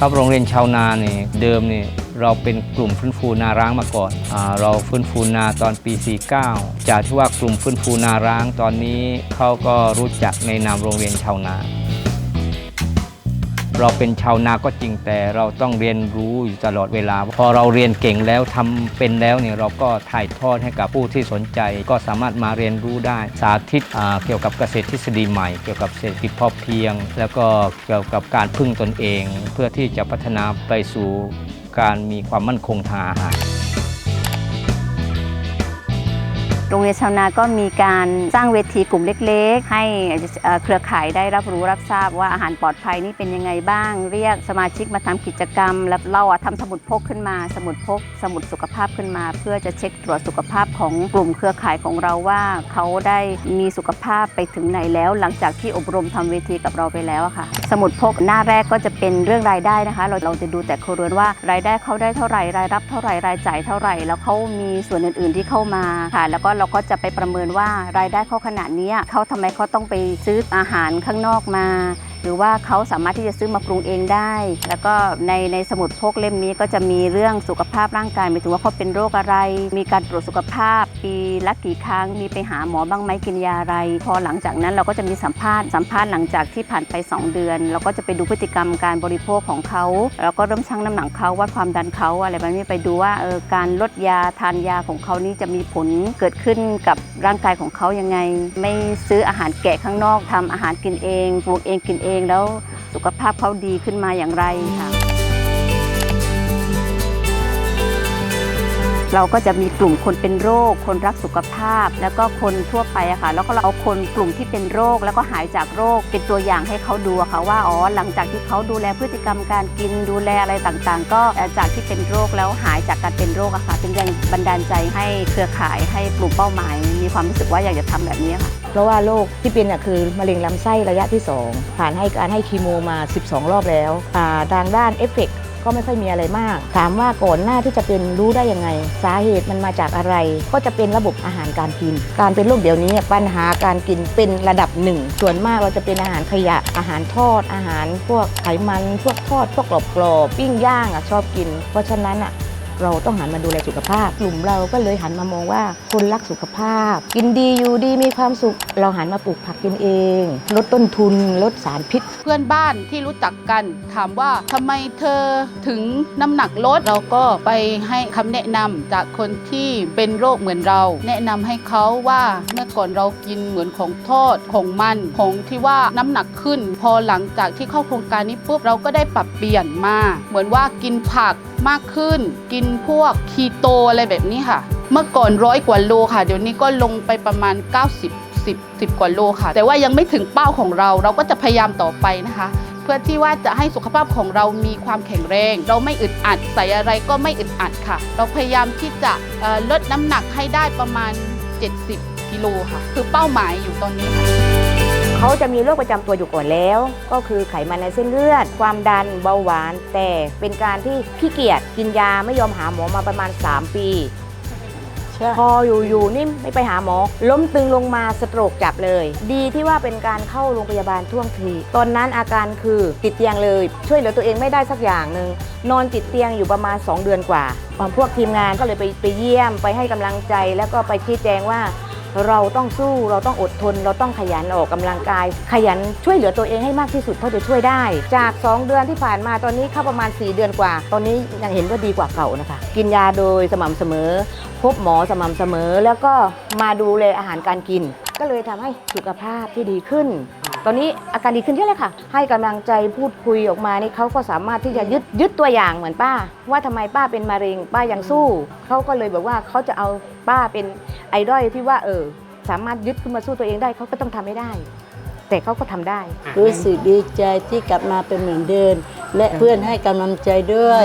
ครับโรงเรียนชาวนาเนี่ยเดิมเนี่ยเราเป็นกลุ่มฟื้นฟูนาร้างมาก่อนอเราฟื้นฟูนาตอนปี 49 จากที่ว่ากลุ่มฟื้นฟูนาร้างตอนนี้เขาก็รู้จักในนามโรงเรียนชาวนา เราเป็นชาวนาก็จริงแต่เราต้องเรียนรู้อยู่ตลอดเวลา พอเราเรียนเก่งแล้วทำเป็นแล้วเนี่ยเราก็ถ่ายทอดให้กับผู้ที่สนใจ ก็สามารถมาเรียนรู้ได้ สาธิตเกี่ยวกับเกษตรทฤษฎีใหม่ เกี่ยวกับเศรษฐกิจพอเพียง แล้วก็เกี่ยวกับการพึ่งตนเอง เพื่อที่จะพัฒนาไปสู่การมีความมั่นคงทางอาหาร โรงเรียนชาวนาก็มีการสร้างเวทีกลุ่มเล็ก ๆ ให้เครือข่ายได้รับรู้รับทราบว่าอาหารปลอดภัยนี่เป็นยังไงบ้าง เรียกสมาชิกมาทำกิจกรรม แล้วเราอะทำสมุดพกขึ้นมา สมุดพก สมุดสุขภาพขึ้นมา เพื่อจะเช็คตรวจสุขภาพของกลุ่มเครือข่ายของเราว่า เขาได้มีสุขภาพไปถึงไหนแล้ว หลังจากที่อบรมทำเวทีกับเราไปแล้วค่ะ สมุดพกหน้าแรกก็จะเป็นเรื่องรายได้นะคะ เราเราจะดูแต่ครัวเรือนว่ารายได้เขาได้เท่าไหร่รายรับเท่าไหร่รายจ่ายเท่าไหร่ แล้วเขามีส่วนอื่น ๆที่เข้ามาค่ะแล้วก็เราก็จะไปประเมินว่ารายได้เขาขนาดนี้เขาทำไมเขาต้องไปซื้ออาหารข้างนอกมา รือว่าเขาสามารถที่จะซื้อมาปรุงเองได้ แล้วก็ในในสมุดพกเล่มนี้ก็จะมีเรื่องสุขภาพร่างกายหมายถึงว่าเขาเป็นโรคอะไร มีการตรวจสุขภาพ ปีละกี่ครั้ง มีไปหาหมอบ้างไหมกินยาอะไร พอหลังจากนั้นเราก็จะมีสัมภาษณ์สัมภาษณ์หลังจากที่ผ่านไป 2 เดือน เราก็จะไปดูพฤติกรรมการบริโภคของเขาแล้วก็เริ่มชั่งน้ำหนักเขาวัดความดันเขาอะไรแบบนี้ไปดูว่าเออการลดยาทานยาของเขานี้จะมีผลเกิดขึ้นกับร่างกายของเขายังไง ไม่ซื้ออาหารแกะข้างนอกทำอาหารกินเองปลูกเองกินเองแล้วสุขภาพเขาดีขึ้นมาอย่างไรค่ะ เราก็จะมีกลุ่มคนเป็นโรค คนรักสุขภาพ แล้วก็คนทั่วไปอะค่ะ แล้วก็เราเอาคนกลุ่มที่เป็นโรค แล้วก็หายจากโรคเป็นตัวอย่างให้เขาดูอะค่ะว่าอ๋อหลังจากที่เขาดูแลพฤติกรรมการกินดูแลอะไรต่างๆ ก็จากที่เป็นโรคแล้วหายจากการเป็นโรคอะค่ะเป็นแรงบันดาลใจให้เครือข่ายให้กลุ่มเป้าหมาย มีความรู้สึกว่าอยากจะทำแบบนี้ค่ะเพราะว่าโรคที่เป็นน่ะคือมะเร็งลำไส้ระยะที่ 2 ผ่านให้การให้คีโมมา 12 รอบแล้วทางด้านเอฟเฟก ก็ไม่ค่อยมีอะไรมาก ถามว่าก่อนหน้าที่จะเป็นรู้ได้ยังไง สาเหตุมันมาจากอะไร ก็จะเป็นระบบอาหารการกิน การเป็นโรคเดี๋ยวนี้ปัญหาการกินเป็นระดับหนึ่งส่วนมากเราจะเป็นอาหารขยะอาหารทอดอาหารพวกไขมัน พวกทอดพวกกรอบๆปิ้งย่างอะชอบกิน เพราะฉะนั้นอะ เราต้องหันมาดูแลสุขภาพ กลุ่มเราก็เลยหันมามองว่าคนรักสุขภาพ กินดีอยู่ดีมีความสุข เราหันมาปลูกผักกินเอง ลดต้นทุน ลดสารพิษ เพื่อนบ้านที่รู้จักกัน ถามว่าทำไมเธอถึงน้ำหนักลดเราก็ไปให้คำแนะนำจากคนที่เป็นโรคเหมือนเรา แนะนำให้เขาว่าเมื่อก่อนเรากินเหมือนของทอดของมันของที่ว่าน้ำหนักขึ้น พอหลังจากที่เข้าโครงการนี้ปุ๊บเราก็ได้ปรับเปลี่ยนมา เหมือนว่ากินผักมากขึ้น กินพวกคีโตอะไรแบบนี้ค่ะ เมื่อก่อนร้อยกว่าโลค่ะ เดี๋ยวนี้ก็ลงไปประมาณ 90 10 10 กว่าโลค่ะ แต่ว่ายังไม่ถึงเป้าของเรา เราก็จะพยายามต่อไปนะคะ เพื่อที่ว่าจะให้สุขภาพของเรามีความแข็งแรง เราไม่อึดอัดใส่อะไรก็ไม่อึดอัดค่ะ เราพยายามที่จะลดน้ำหนักให้ได้ประมาณ 70 กิโลค่ะ คือเป้าหมายอยู่ตอนนี้ค่ะ เขาจะมีโรคประจำตัวอยู่ก่อนแล้ว ก็คือไขมันในเส้นเลือด ความดันเบาหวาน แต่เป็นการที่ขี้เกียจกินยาไม่ยอมหาหมอมาประมาณ 3 ปีพออยู่ๆนี่ไม่ไปหาหมอ ล้มตึงลงมาสโตรกจับเลย ดีที่ว่าเป็นการเข้าโรงพยาบาลท่วงที ตอนนั้นอาการคือติดเตียงเลย ช่วยเหลือตัวเองไม่ได้สักอย่างหนึ่งนอนติดเตียงอยู่ประมาณ 2 เดือนกว่าพวกทีมงานก็เลยไปไปเยี่ยมไปให้กำลังใจ แล้วก็ไปชี้แจงว่า เราต้องสู้เราต้องอดทน เราต้องขยันออกกำลังกาย ขยันช่วยเหลือตัวเองให้มากที่สุดเท่าจะช่วยได้ จาก 2 เดือนที่ผ่านมาตอนนี้เข้าประมาณ 4 เดือนกว่า ตอนนี้ยังเห็นว่าดีกว่าเก่านะคะ กินยาโดยสม่ำเสมอ พบหมอสม่ำเสมอ แล้วก็มาดูแลอาหารการกิน ก็เลยทำให้สุขภาพที่ดีขึ้น ตอนนี้อาการดีขึ้นเยอะเลยค่ะ ให้กำลังใจพูดคุยออกมานี่เขาก็สามารถที่จะยึดยึดตัวอย่างเหมือนป้า ว่าทำไมป้าเป็นมะเร็งป้ายังสู้เขาก็เลยบอกว่าเขาจะเอาป้าเป็นไอดอลที่ว่าเออสามารถยึดขึ้นมาสู้ตัวเองได้เขาก็ต้องทำให้ได้ แต่เขาก็ทำได้ รู้สึกดีใจที่กลับมาเป็นเหมือนเดิมและเพื่อนให้กำลังใจด้วย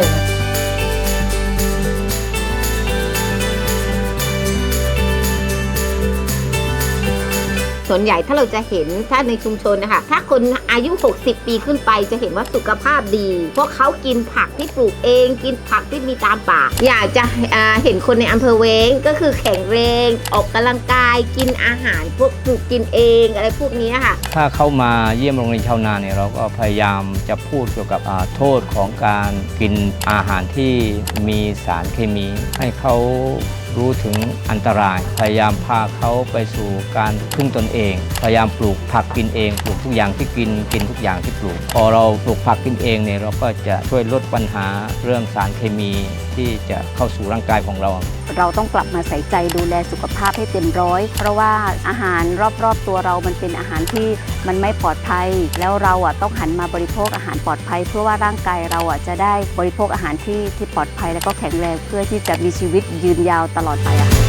ส่วนใหญ่ถ้าเราจะเห็นถ้าในชุมชนนะคะถ้าคนอายุ 60 ปีขึ้นไปจะเห็นว่าสุขภาพดี เพราะเขากินผักที่ปลูกเอง กินผักที่มีตามป่า อยากจะเห็นคนในอำเภอเวงก็คือแข็งแรงออกกำลังกายกินอาหารพวกปลูกกินเองอะไรพวกนี้ค่ะ ถ้าเข้ามาเยี่ยมโรงเรียนชาวนาเนี่ยเราก็พยายามจะพูดเกี่ยวกับโทษของการกินอาหารที่มีสารเคมีให้เขารู้ถึงอันตราย พยายามพาเขาไปสู่การพึ่งตนเอง พยายามปลูกผักกินเอง ปลูกทุกอย่างที่กินกินทุกอย่างที่ปลูก พอเราปลูกผักกินเองเนี่ยเราก็จะช่วยลดปัญหาเรื่องสารเคมีที่จะเข้าสู่ร่างกายของเรา เราต้องกลับมาใส่ใจดูแลสุขภาพให้เต็มร้อย เพราะว่าอาหารรอบๆตัวเรามันเป็นอาหารที่มันไม่ปลอดภัย แล้วเราอะต้องหันมาบริโภคอาหารปลอดภัย เพื่อว่าร่างกายเราอะจะได้บริโภคอาหารที่ที่ปลอดภัย แล้วก็แข็งแรงเพื่อที่จะมีชีวิตยืนยาวตลอดไปอะ่ะ